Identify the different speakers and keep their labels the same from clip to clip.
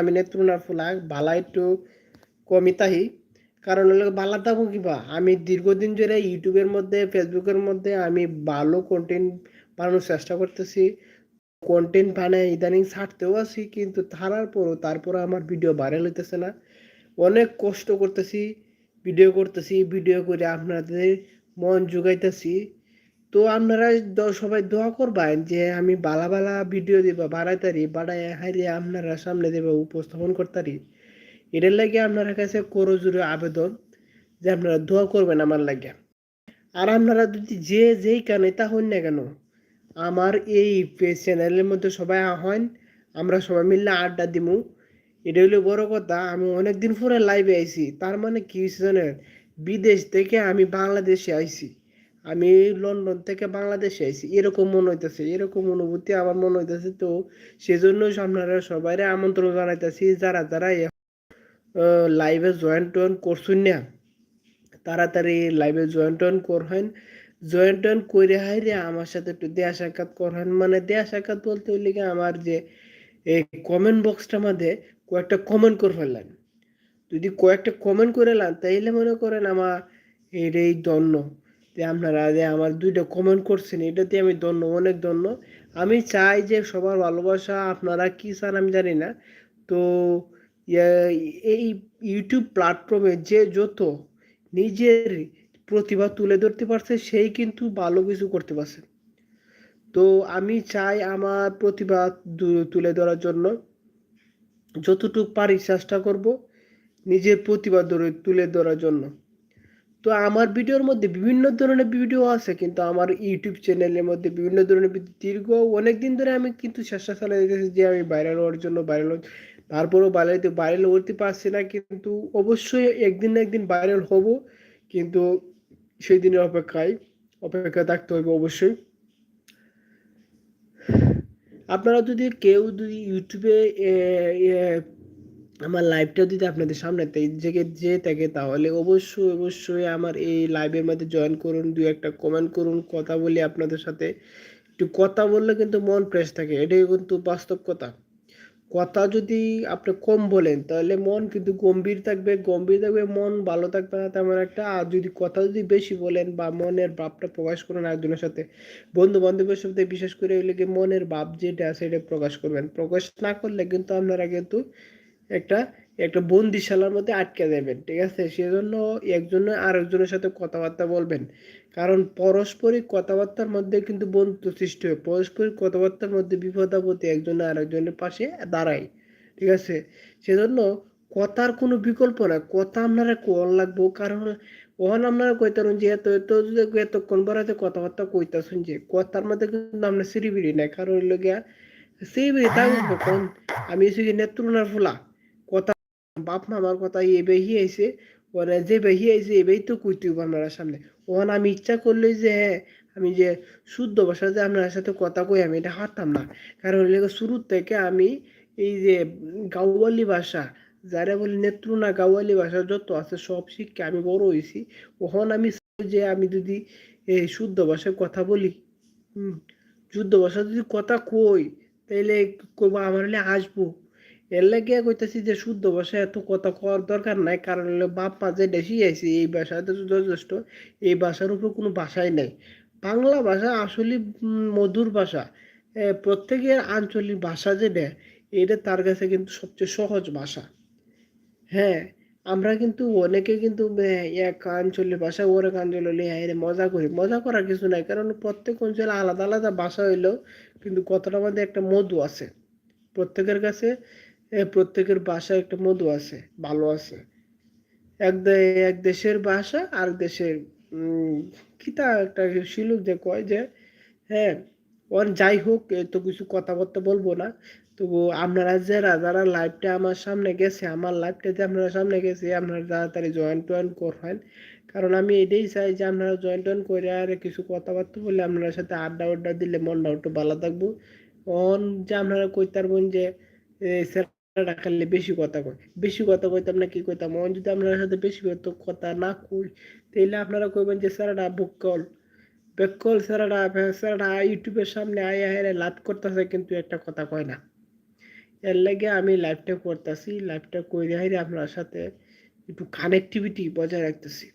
Speaker 1: আমি নেত্রুনা ফুলা, বালা একটু কমই তাহি। কারণ হলো বালা তাবো কিবা? আমি দীর্ঘদিন ধরে ইউটিউবের মধ্যে, ফেসবুকের মধ্যে আমি ভালো কন্টেন্ট বানানোর চেষ্টা করতেছি। কন্টেন্ট বানায় ইদানিং ছাড়তেও আছি, কিন্তু ছাড়ার পরও তারপর আমার ভিডিও ভাইরাল হইতেছে না। অনেক কষ্ট করতেছি ভিডিও করতেছি ভিডিও করে আপনাদের মন জোগাইতেছি। তো আপনারা সবাই দোয়া করবেন যে আমি বালা বালা ভিডিও দিবা বাড়াইতারি বাড়াই হারিয়ে আপনারা সামনে দেবে উপস্থাপন করতারি। এটার লাগে আপনার কাছে করজোরে আবেদন যে আপনারা দোয়া করবেন আমার লাগে। আর আপনারা যদি যে যেই কানে তা হন না কেন, আমার এই চ্যানেলের মধ্যে সবাই হন আমরা সবাই মিললে আড্ডা দিমু। এটা হলো বড় কথা, আমি অনেকদিন পরে লাইভে আইছি, তার মানে কি জানেন, বিদেশ থেকে আমি বাংলাদেশে আইছি। আমি লন্ডন থেকে বাংলাদেশে আইছি, এরকম মনে হইতেছে, এরকম অনুভূতি আমার মনে হইতেছে। তো সেজন্য আপনারা সবাই আমন্ত্রণ জানাইতেছি, যারা যারা লাইভে জয়েন টয়েন করছুন না, তাড়াতাড়ি লাইভে জয়েন টয়েন করহেন। জয়েন টয়েন করে হাইরে আমার সাথে একটু দেয়া সাক্ষাৎ করহেন। মানে দেয়া সাক্ষাৎ বলতে হইলে কি আমার যে, এই কমেন্ট বক্সটার মধ্যে কয়েকটা কমেন্ট করে ফেললেন। যদি কয়েকটা কমেন্ট করে নেন, তাইলে মনে করেন আমার এই দন্য যে আপনারা যে আমার দুইটা কমেন্ট করছেন, এটাতে আমি ধন্য, অনেক ধন্য। আমি চাই যে সবার ভালোবাসা আপনারা কি চান আমি জানি না। তো এই ইউটিউব প্ল্যাটফর্মে যে যত নিজের প্রতিভা তুলে ধরতে পারছে, সেই কিন্তু ভালো কিছু করতে পারছে। তো আমি চাই আমার প্রতিভা তুলে ধরার জন্য যতটুকু পারি চেষ্টা করব নিজের প্রতিভা ধরে, তুলে ধরার জন্য। তো আমার ভিডিওর মধ্যে বিভিন্ন ধরনের ভিডিও আছে, কিন্তু আমার ইউটিউব চ্যানেলের মধ্যে বিভিন্ন ধরনের দীর্ঘ অনেক দিন ধরে আমি কিন্তু চেষ্টা চালাই যেতেছি যে আমি ভাইরাল হওয়ার জন্য ভাইরাল তারপরেও ভাইরাল ভাইরাল হতে পারছি না, কিন্তু অবশ্যই একদিন না একদিন ভাইরাল হব, কিন্তু সেই দিনের অপেক্ষায়, অপেক্ষা থাকতে হবে অবশ্যই। আপনারা যদি কেউ যদি ইউটিউবে আমার লাইভটা যদি আপনাদের সামনে জেগে যে থাকে তাহলে অবশ্যই অবশ্যই আমার এই লাইভের মধ্যে জয়েন করুন দু একটা কমেন্ট করুন, কথা বলি আপনাদের সাথে। একটু কথা বললে কিন্তু মন ফ্রেশ থাকে, এটাই কিন্তু বাস্তব কথা। কথা যদি আপনি কম বলেন, তাহলে মন কিন্তু গম্ভীর থাকবে গম্ভীর থাকবে, মন ভালো থাকবে না তেমন একটা। আর যদি কথা যদি বেশি বলেন বা মনের ভাবটা প্রকাশ করেন একজনের সাথে বন্ধু বান্ধবের সাথে, বিশেষ করে মনের ভাব যেটা সেটা প্রকাশ করবেন। প্রকাশ না করলে কিন্তু আপনারা কিন্তু একটা একটা বন্দিশালার মধ্যে আটকে যাবেন ঠিক আছে? সেজন্য একজন আরেকজনের সাথে কথাবার্তা বলবেন। কারণ পারস্পরিক কথাবার্তার মধ্যে কিন্তু বন্ধুত্ব সৃষ্টি হয়। পারস্পরিক কথাবার্তার মধ্যে বিপদাপতি একজন আরেকজনের পাশে দাঁড়ায় ঠিক আছে? সেজন্য কথার কোনো বিকল্প না কথা আপনারা কোন লাগবো? কারণ ওখান আপনারা কইতারুন যে এত এত যদি এতক্ষণ বাড়াতে কথাবার্তা কইতাছুন যে কথার মধ্যে কিন্তু আমরা সিরিবিরি নাই। কারণ হইল গিয়া সিরিবিরি থাকব কোন আমি এসে নেত্রুনার ফুলা। বাপ মামার কথা এ বেহি আইছে, ওরা যে বেহি আইছে এবেই তো কইতে আপনার সামনে। ওখানে আমি ইচ্ছা করলে যে হ্যাঁ আমি যে শুদ্ধ ভাষা যে আপনার সাথে কথা কই আমি এটা হারতাম না। কারণ শুরুর থেকে আমি এই যে গাওয়ালি ভাষা, যারা বলি নেত্রুনা গাওয়ালি ভাষা যত আছে সব শিক্ষা আমি বড় হয়েছি ওখানে আমি যে আমি যদি এই শুদ্ধ ভাষায় কথা বলি শুদ্ধ ভাষা যদি কথা কই, তাইলে কইব? আমার আসব। এর লাগে কইতেছি যে শুদ্ধ ভাষায় এত কথা কওয়ার দরকার নাই, কারণ হলো বাপ মা যে দেশি এই ভাষাতে যথেষ্ট, এই ভাষার উপর কোনো ভাষাই নাই। বাংলা ভাষা আসলে মধুর ভাষা। প্রত্যেকের আঞ্চলিক ভাষা যেটা এটা তার কাছে কিন্তু সবচেয়ে সহজ ভাষা। হ্যাঁ আমরা কিন্তু অনেকে কিন্তু এক আঞ্চলিক ভাষা ওর এক আঞ্চলিক হ্যাঁ মজা করি। মজা করার কিছু নাই, কারণ প্রত্যেক অঞ্চলে আলাদা আলাদা ভাষা হইলেও কিন্তু কথাটার মধ্যে একটা মধু আছে। প্রত্যেকের কাছে প্রত্যেকের ভাষায় একটা মধু আছে ভালো আছে। এক এক দেশের ভাষা আর দেশের কি তা একটা শিলুক যে কয় যে হ্যাঁ ওর যাই হোক তো কিছু কথাবার্তা বলব না। তবু আপনারা যারা যারা লাইভটা আমার সামনে গেছে, আমার লাইভটা যে আপনারা সামনে গেছে, আপনারা তাড়াতাড়ি জয়েন টয়েন করবেন। কারণ আমি এটাই চাই যে আপনারা জয়েন টয়েন করে আর কিছু কথাবার্তা বলে আপনার সাথে আড্ডা আড্ডা দিলে মনটা একটু ভালো থাকব। অন যে আপনারা কইতে পারবেন যে রাখালে বেশি কথা কয়। বেশি কথা কইতে আমরা কি কইতাম? অন যদি আপনার সাথে বেশি কত কথা না কই, তাইলে আপনারা কইবেন যে স্যারাটা বকল বেকল স্যারাটা স্যারাটা ইউটিউবের সামনে আয়া হেরে লাভ করতেছে, কিন্তু একটা কথা কয় না। এর লাগে আমি লাইভটা করতেছি লাইভটা করে হেরে আপনার সাথে একটু কানেকটিভিটি বজায় রাখতেছি।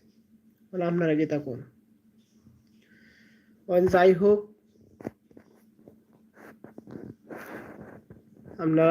Speaker 1: বলে, আপনারা গেতা কোন যাই হোক আমরা